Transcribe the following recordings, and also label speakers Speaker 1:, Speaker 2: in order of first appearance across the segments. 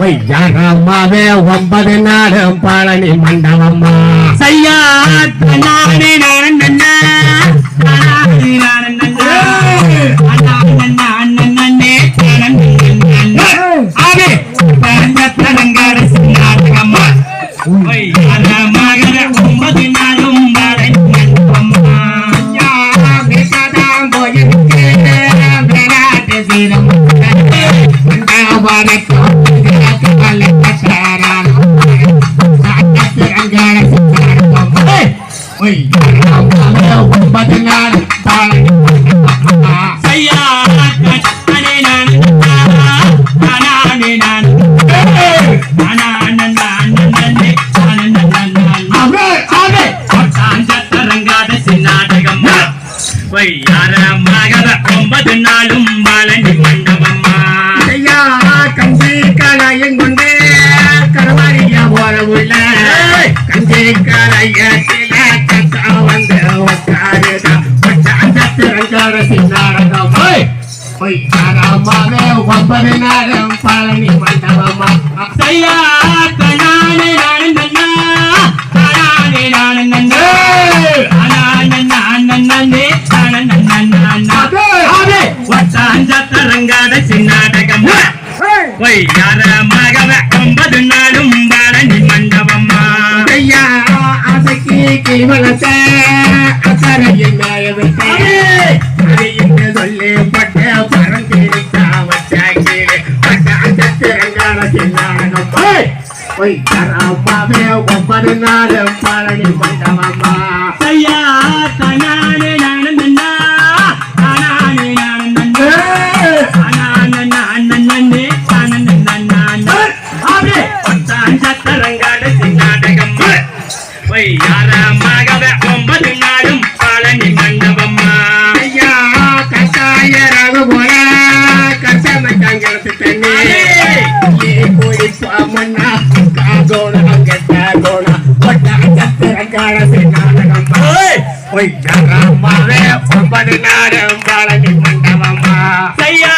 Speaker 1: ஒய்யாரம்மாவே ஒன்பது நாடும் பழனி மண்டபம்மா
Speaker 2: சையா நானே நானே ஒன்பது நாளும்
Speaker 1: பழனி மண்டபம்மா ஐயா கஞ்சி கலையும் கொண்டு கரவாரியா போற உள்ள கஞ்சி கலையத்தில கத்தா வந்து ஒன்பது பழனி மண்டபமா
Speaker 2: சையா தனானே நானே வையார மகவ ஒன்பது நாளும் பழனி மண்டபம்மா.
Speaker 1: ஐயா அசைக்கு மேய விட்டு அது என்று சொல்லி பட்ட பரங்கிரிக்கா வச்சாக்கிலே பட்ட அந்த திறங்கால சின்னாடகம் பொய். தராமாவே ஒன்பது நாளும்
Speaker 2: சையா
Speaker 1: கட்டாயராக போல கட்டமட்டாங்கிறது தண்ணி நீ குடிப்பாமன்னா காகோண அங்கட்டாகோண ஒட்டாங்கத்திரங்கால சின்னாடகம் பொய் தராமாவே ஒன்பது நாளும் பழனி மண்டபமா
Speaker 2: சையா!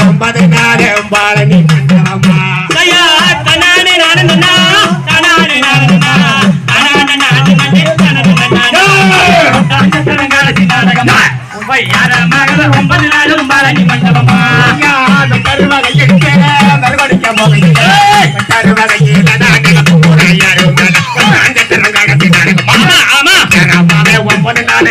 Speaker 2: ஒன்பது
Speaker 1: நாடு பாலனி மண்டபம்மா
Speaker 2: சையா தனானே நானே நன்னா தனானே நானே தனானே நானே நன்னே தானே நன்னா ஒன்பது நாளும் பழனி மண்டபம்மா
Speaker 1: ஐயா அந்த கருவகையிட்டு மறுபடிக்க போகையிலே
Speaker 2: ஆமா ஆமா.
Speaker 1: ஒன்பது நாடு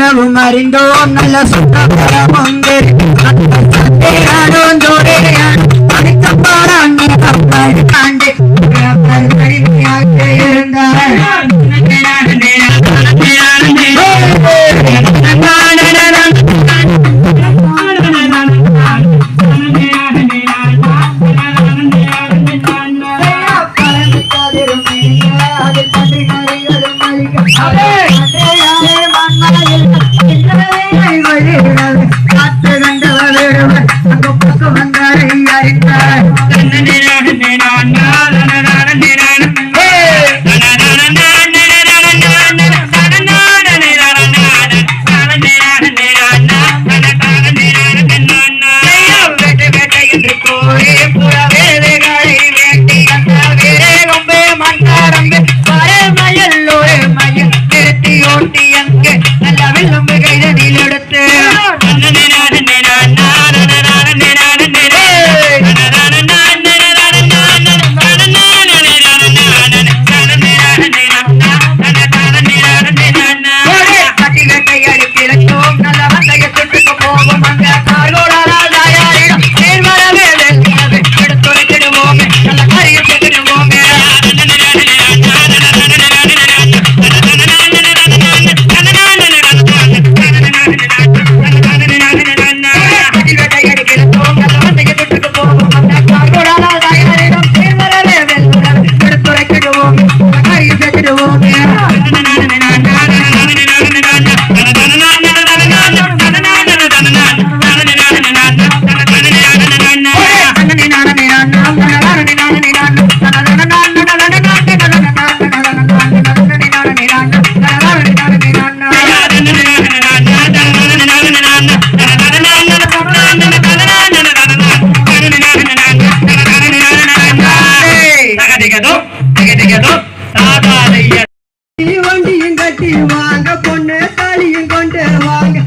Speaker 1: சொல்லவும் அறிந்தோம் நல்ல சுத்தம் காண்டு நினைவாக Mountain, Mountain.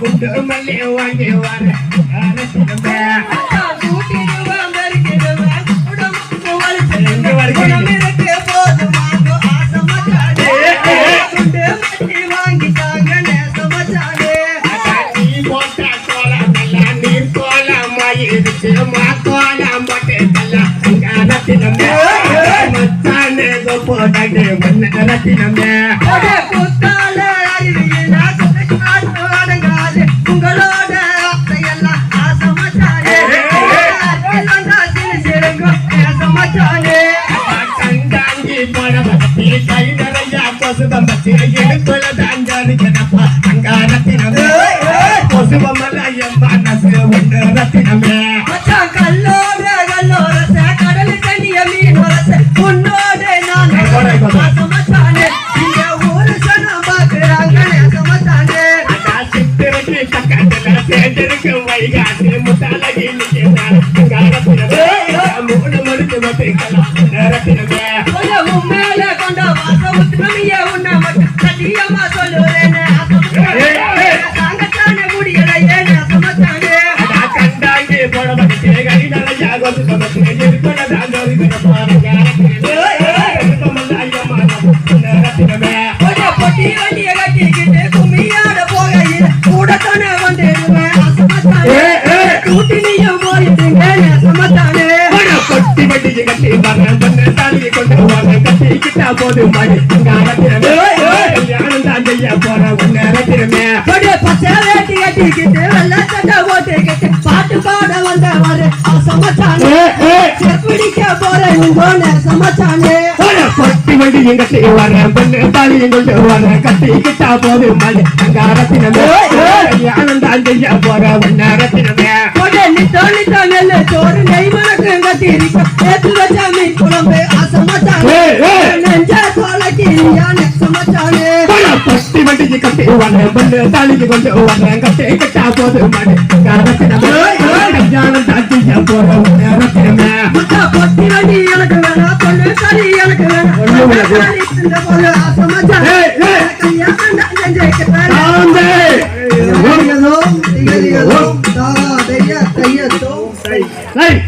Speaker 1: குண்டு மல்லி வாங்கி வர. இடிச்சு மாத்தோலாம் போட்டு கல்லாம் அங்கானத்தினமே மத்தானேதோ போட்டாண்டு manteiga அடிச்சு கட்டி வர்ற பண்ண தாலியை கொண்டு வர கட்டி கிட்டா போது மணி கல்யாணம் தான் செய்ய போற உன்ன வைக்கிறமே ఎదురొచ్చామి కులంపై అసమాచానే నెంజే తోలకి యాన సమాచానే పడ పట్టి మటికి కట్టి వన బల్ల
Speaker 3: తాలికి కొంచె వన కట్టే కట్టా పోదు మడి కారకన జ్ఞానం
Speaker 1: తాకి పోదు
Speaker 3: రకన ముత పట్టి
Speaker 1: మటి ఎలక
Speaker 3: వన పల్ల సరి
Speaker 1: ఎలక
Speaker 3: వన పల్ల అసమాచానే నెంజే కట్టే
Speaker 1: Hey!